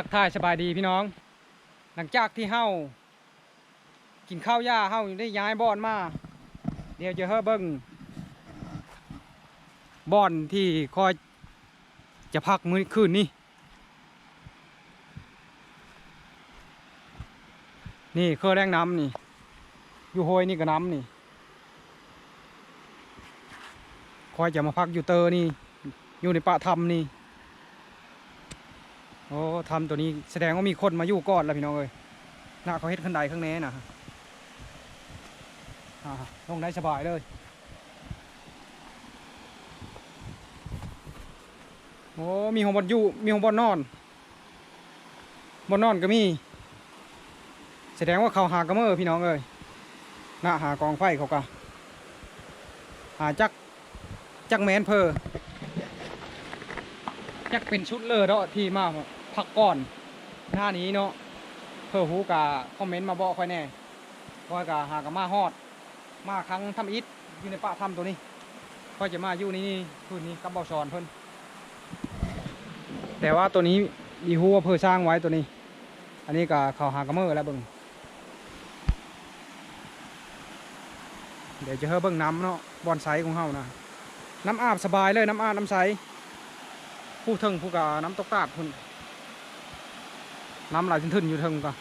ทักทายสบายดีพี่น้อง หลังจากที่เฮากินข้าวหญ้าเฮาได้ย้ายบ่อนมา เดี๋ยวจะเฮาเบิ่งบ่อนที่คอยจะพักมื้อคืนนี้นี่เครือแรงน้ำนี่ อยู่โฮยนี่ก็น้ำนี่คอยจะมาพักอยู่เตอร์นี่ อยู่ในป่าธรรมนี่ โอ้ทำตัวนี้แสดงว่ามีคนมาอยู่ก่อนแล้วพี่น้องเอ้ยน่าเขาเฮ็ดขึ้นใดข้างแน่น่ะอ่าลงได้สบายเลยโอ้มีห้องบอลอยู่มีห้องบอลนอนบอลนอนก็มี แสดงว่าเขาหากระเมอพี่น้องเอ้ยน่าหากองไฟเขากะหาจักจักแมนเพอจักเป็นชุดเลยเนาะที่มา พักก่อนหน้านี้เนาะเพื่อหูกาคอมเมนต์มาบอกค่อยแน่ค่อยกาหากะมาฮอด มาครั้งทำอิฐอยู่ในป่าถ้ำตัวนี้ค่อยจะมาอยู่นี่คืนนี้กับเบาชอนเพิ่นแต่ว่าตัวนี้มีหูว่าเพื่อสร้างไว้ตัวนี้ อันนี้ก็เขาหากระเมอแล้วเบิ่งเดี๋ยวจะเฮอเบิ่งน้ำเนาะบอนไซของเฮานะน้ำอาบสบายเลยน้ำอาบน้ำใสผู้เทิงผู้กาน้ำตกตาดพุ่น น้ำไหลทึนๆอยู่เทิงก็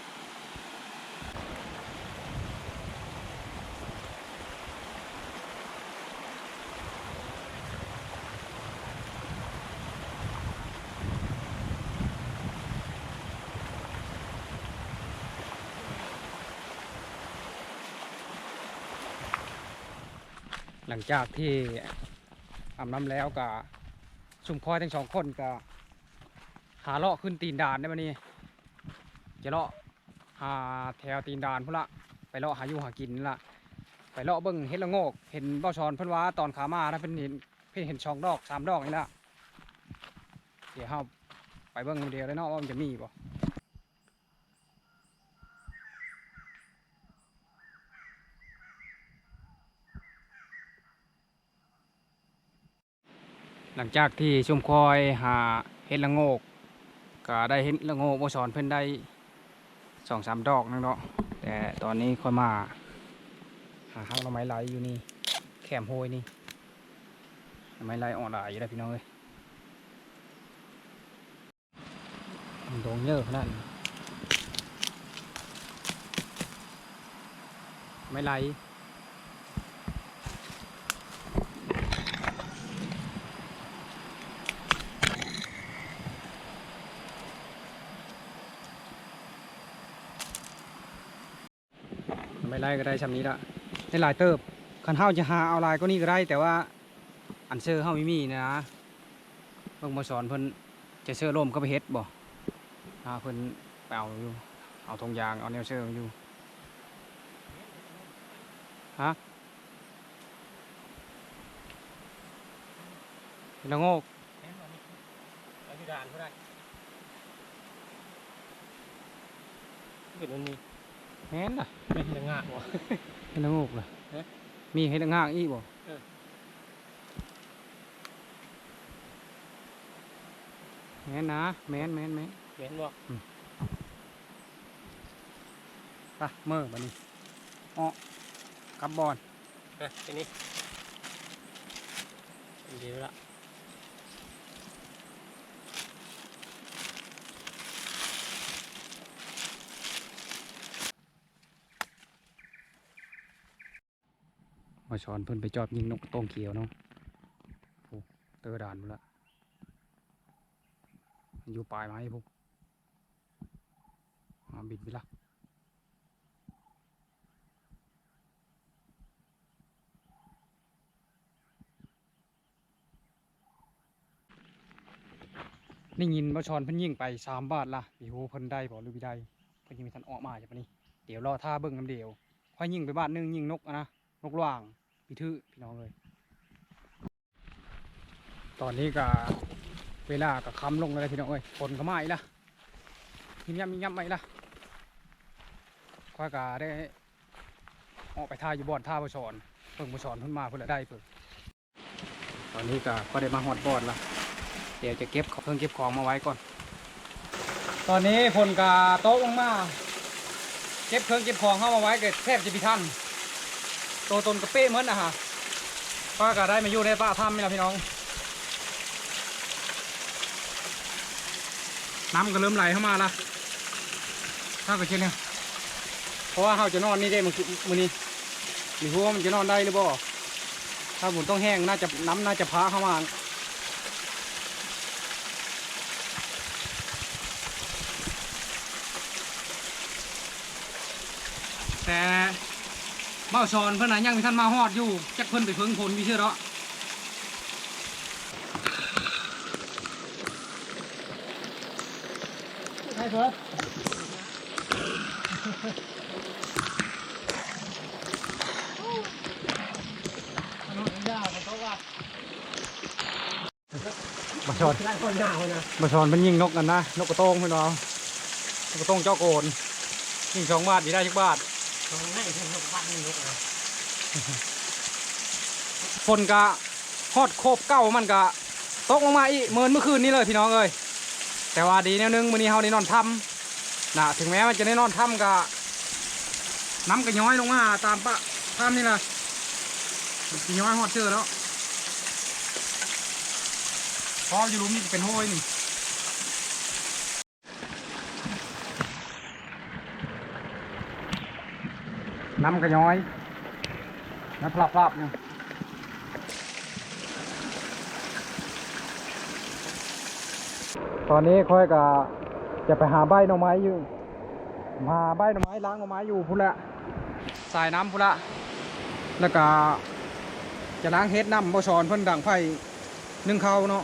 หลังจากที่อาบน้ำแล้วก็ชุมคอยทั้งสองคนก็หาเลาะขึ้นตีนด่านได้มานี่ จะเลาะหาแถวตีนด่านพุ่นละไปเลาะหาอยู่หากินละไปเลาะเบิ้งเห็ดละโงกเห็นเบ้าชอนเพิ่นว่าตอนขามาถ้าเป็นเห็นเพิ่นเห็นช่องดอกสามดอกนี่ละเดี๋ยวเฮาไปเบิ้งเดียวเลยเนาะว่ามันจะมีบ่หลังจากที่ชุมคอยหาเห็ดละโงกก็ได้เห็ดละโงกเบ้าชอนเพิ่นได้ สองสามดอกนั่งเนาะแต่ตอนนี้ค่อยมาหาห้างหน่อไม้ไหลอยู่นี่แคมโฮยนี่หน่ไม้ไหลอ่อนหลายอยู่ได้วพี่น้องเอ้ยมันโดนเยอะขนาดนี้ไม้ไหล ไม้ก็ได้ชำนี้ละได้หลายเติบคันเฮาจะหาเอาลายก็นี่ก็ได้แต่ว่าอันเซอร์เฮาไม่มีนะเพิ่งมาสอนเพิ่นจะเซอร์ร่มก็ไปเฮ็ดบ่อ่าเพิ่นไปเอาอยู่เอาธงยางเอาแนวเซอร์อยู่ฮะเป็นงอาที่ด่านก็ได้เป็นอันนี้ แม่นน่ะไม่เห็นงะวะเห็ดละโงกล่ะเอ๊ะมีเห็ดละงากอีกบ่เออแม่นนะแม่นแม่นแม่นเห็นบ่ไปเมื่อบัดนี้อ้อกลับบอลเอ้ยทีนี้เดี๋ยวละ มาสอนเพิ่นไปจอบยิงนกตองเขียวเนาะโอ้เตอด่านหมดละมันอยู่ปลายไม้พวกอ่าบินไปละได้ยินมาชอนเพิ่นยิงไปสามบาทละพี่ฮูเพิ่นได้บ่หรือบ่ได้เพิ่นยังมีทันออกมาจากปะนี่เดี๋ยวรอท่าเบิ่งน้ำเดียวค่อยยิงไปบาทนึงยิงนกนะนกล่าง พี่ทื่อพี่น้องเลย ตอนนี้ก็เวลาก็ค้ำลงแล้วพี่น้องเอ้ยฝนก็มาอีกละยิ้มย้ำยิ้มย้ำมาอีกละค่อยก็ได้ออกไปท่าอยู่บ่อนท่าประชอนเพิ่งประชอนเพิ่นมาเพิ่นละได้เพิ่งตอนนี้ก็ก็ได้มาหอดบ่อนละเดี๋ยวจะเก็บเครื่งเก็บของมาไว้ก่อน ตอนนี้ฝนกาโต๊ะลงมาเก็บเครื่องเก็บของเข้ามาไว้เกิดแทบจะพิทัน ตวตนกระเป้เหมือนนะฮะป้าก็ได้มาอยู่ในป่าถ้ำนี่ละพี่น้อง น้ำก็เริ่มไหลเข้ามาละถ้าก็เช่นนี้เพราะว่าเขาจะนอนนี่ได้มันคือมือนี้หรือว่ามันจะนอนได้หรือเปล่าถ้าฝนต้องแห้งน่าจะน้ำน่าจะพาเข้ามาแต่ เบ้าซอนเพื่อนนะยังมีท่านมาฮอดอยู่จักเพิ่นไปเพิ่งผลมีเชื่อเนาะใช่เพิ่นมาชอนได้คนยาวนะมาชอนมันยิงนกกันนะ นกกระโตงพี่น้องนกกระโตงเจ้าโกนยิงสองบาทดีได้ชักบาท ตรงนี้เป็นนกบ้านนกเลยฝนกะฮอดโคบเก้ามันกะตกลงมาอีกเมินเมื่อคืนนี้เลยพี่น้องเอ้ยแต่ว่าดีแนวนึงมื้อนี้เฮาได้นอนถ้ำนะถึงแม้มันจะได้นอนถ้ำกะน้ำก็ย้อยลงมาตามปะถ้ำนี่นะสิย้อยฮอดเชื่อแล้วพออยู่หลุมนี่ก็เป็นห้อยนี่ น้ำก็ย้อยน้ำพลับๆเนี่ยตอนนี้ค่อยก็จะไปหาใบหน่อไม้อยู่หาใบหน่อไม้ล้างหน่อไม้อยู่พุ่นละสายน้ำพุ่นละแล้วก็จะล้างเฮ็ดน้ำบ่ชอนเพิ่นดังไฟนึ่งเข้าเนาะ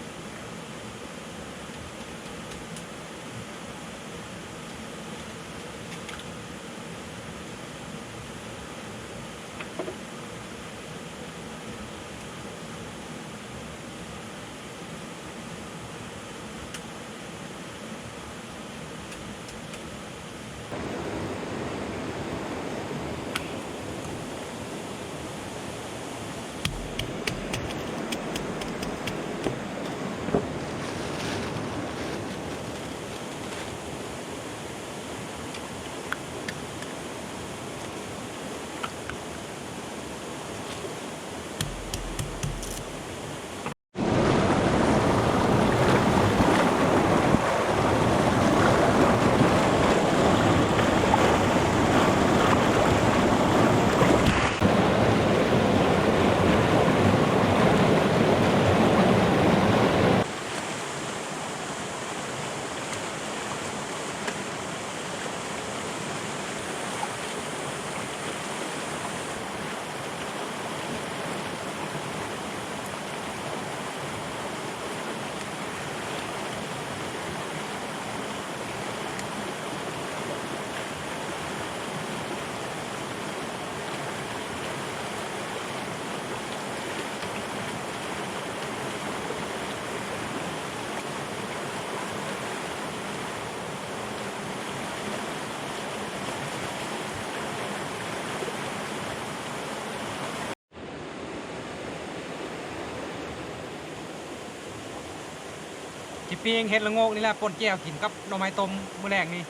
ปีงเฮ็ดละโงกนี่แหละปนแก้วกินกับหน่อไม้ต้มมื้อแรกนี่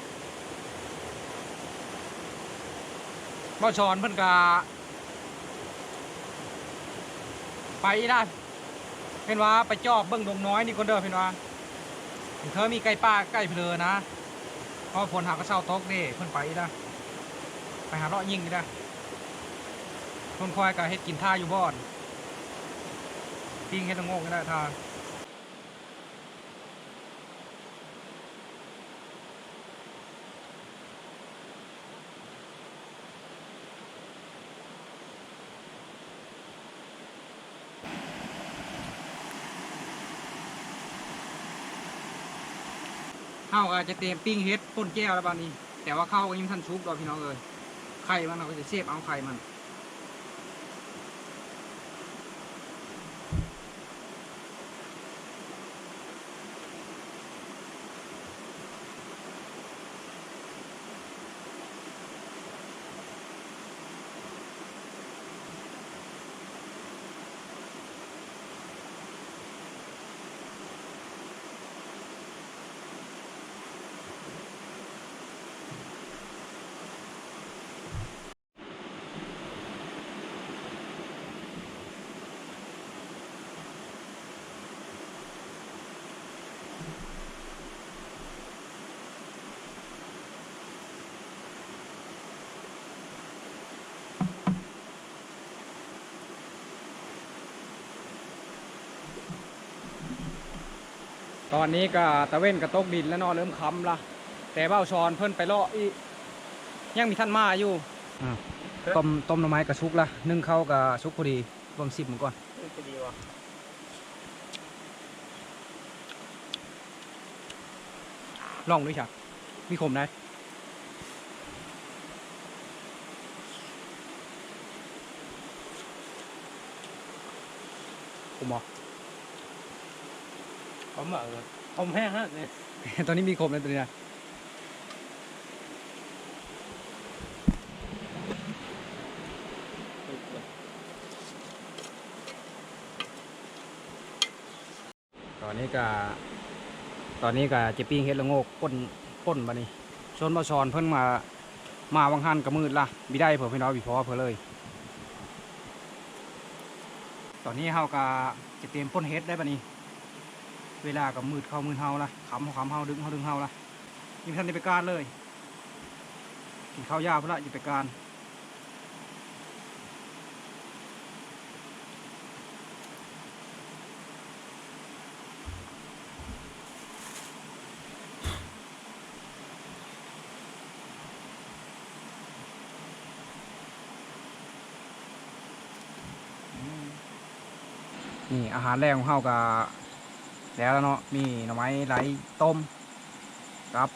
บ่ชอนเพิ่นก็ไปนะเห็นว่าไปจอบเบิ่งดงน้อยนี่คนเด้อเพิ่นว่าเธอมีไก่ป่าไก่เพลอนะพอฝนหากระเช้าตกเด้เพิ่นไปนะไปหาเลาะยิงนี่นะคนคอยก็เฮ็ดกินท่าอยู่บ่อนปิ้งเฮ็ดละโงกนี่แหละท่า ข้าวอาจะเตรียมปิ้งเฮ็ดป่นแก้วแล้วบานี้ แต่ว่าข้าวก็ยังทันชุบดอกพี่น้องเอ้ยไข่มันเราก็จะเสียบเอาไข่มัน ตอนนี้ก็ตะเว้นกระตกดินแล้วเนอเริ่มค้ำละแต่เบ้าชอนเพิ่นไปเลาะอีกยังมีท่านมาอยู่อ่าต้มต้มหน่อไม้กระชุกละนึ่งข้าวกับชุกพอดีรวมสิบเหมือนก่อนจะดีวะลองด้วยจ้ะมีขมได้ผมบอก ผมบอกเลยผมแห้งฮะเนี่ยตอนนี้มีคมแล้วตัวนี้นะตอนนี้ก็ตอนนี้ก็จะปิ้งเฮ็ดละโงกป้นป้นบานี้ชนมาชอนเพิ่นมามาวังหันกับมืดละบิได้เผื่อพี่น้อยบีพอเผื่อเลย ตอนนี้เฮาก็จะเตรียมป้นเฮ็ดได้บานี้ เวลากับมืดเข้ามืดเฮาละขำเขาขำเฮาดึงเฮาดึงเฮาละยังทันได้ไปการเลยกินข้าวยาพุ่นละอย่ไปการนี่อาหารแรงของเฮากับ แล้วเนาะมีหน่อไม้ไหลต้มครับ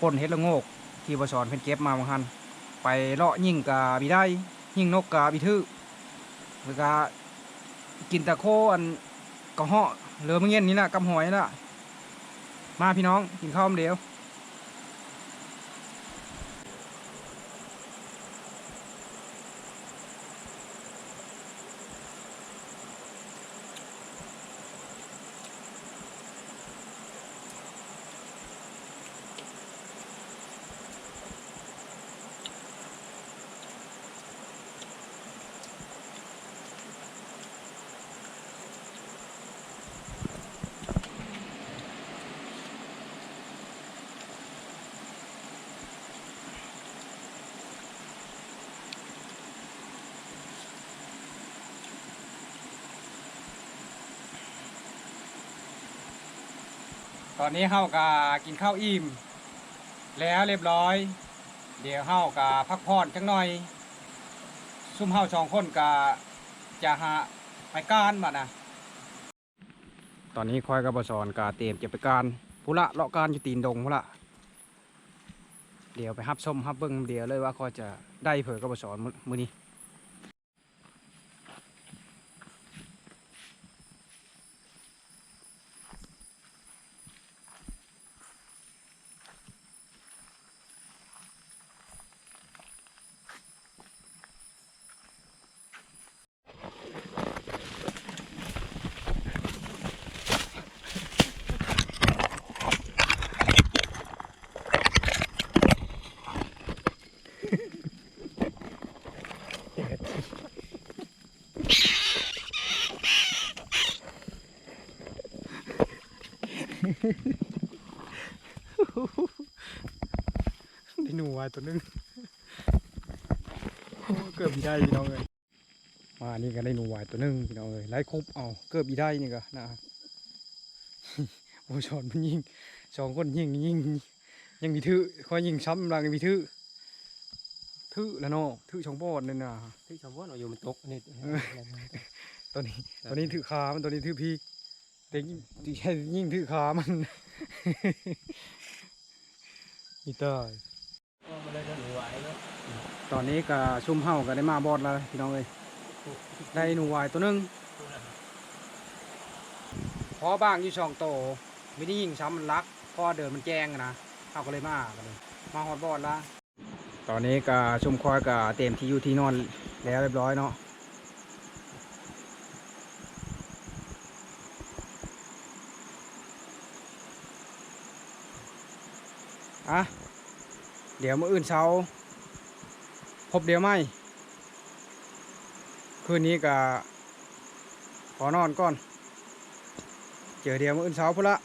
ป่นเห็ดละโงก ที่บสอนเพิ่นเก็บมาบางคันไปเลาะยิ่งกาบีได้ ยิ่งนกกาบีทื่อแล้วก็กินตะโคอันกระเหาะเหลือเมื่อเย็นนี่ละกำหอยละมาพี่น้องกินข้าวมเดียว ตอนนี้เฮากากินข้าวอิ่มแล้วเรียบร้อย เดี๋ยวเฮากาพักผ่อนจังหน่อย ซุ่มเฮาสองคนกาจะหาไปการบัดนะตอนนี้คอยกับบสอนกาเตรียมจะไปการพุละเลาะการอยู่ตีนดงพุละเดี๋ยวไปฮับส้มฮับเบิ้งเดี๋ยวเลยว่าคอยจะได้เผยกับบสอนมื้อมือนี้ ได้หนูวายตัวหนึงโอ้เกือบอีได้พี่น้องเลยมานี่ก็ได้หนูวายตัวหนึงพี่น้องเลยไล่ครบเอาเกือบอีได้นี่ก็นะโอ้ชอนมันยิงสองคนยิงยิงยังมีทื่อคอยยิงซ้ำลังยังมีทื่อทื่อแล้วเนาะทื่อช่องบอดนี่นะที่ชาวบ้านอยู่มันตกนี่ตัวนี้ตัวนี้ถือขามันตัวนี้ถือพีก แต่ยิ่งยิ่งถือขามันอีตายมันเลยตอนนี้ก็ซุ่มเฮาก็ได้มาบอดแล้วพี่น้องเลยได้หนูวายตัวนึงพอบ้างอยู่ช่องโตไม่ได้ยิงซ้ำมันรักเพอเดินมันแจ้งอะนะเฮาก็เลยมากันเลยมาฮอดบอดละตอนนี้ก็ชุมคอยก็เต็มที่อยู่ที่นอนแล้วเรียบร้อยเนาะ อะเดี๋ยวมื่ออื่นเช้า พบเดี๋ยวไหมคืนนี้ก็ขอนอนก่อน เจอเดี๋ยวมื่ออื่นเช้าพุ่นละ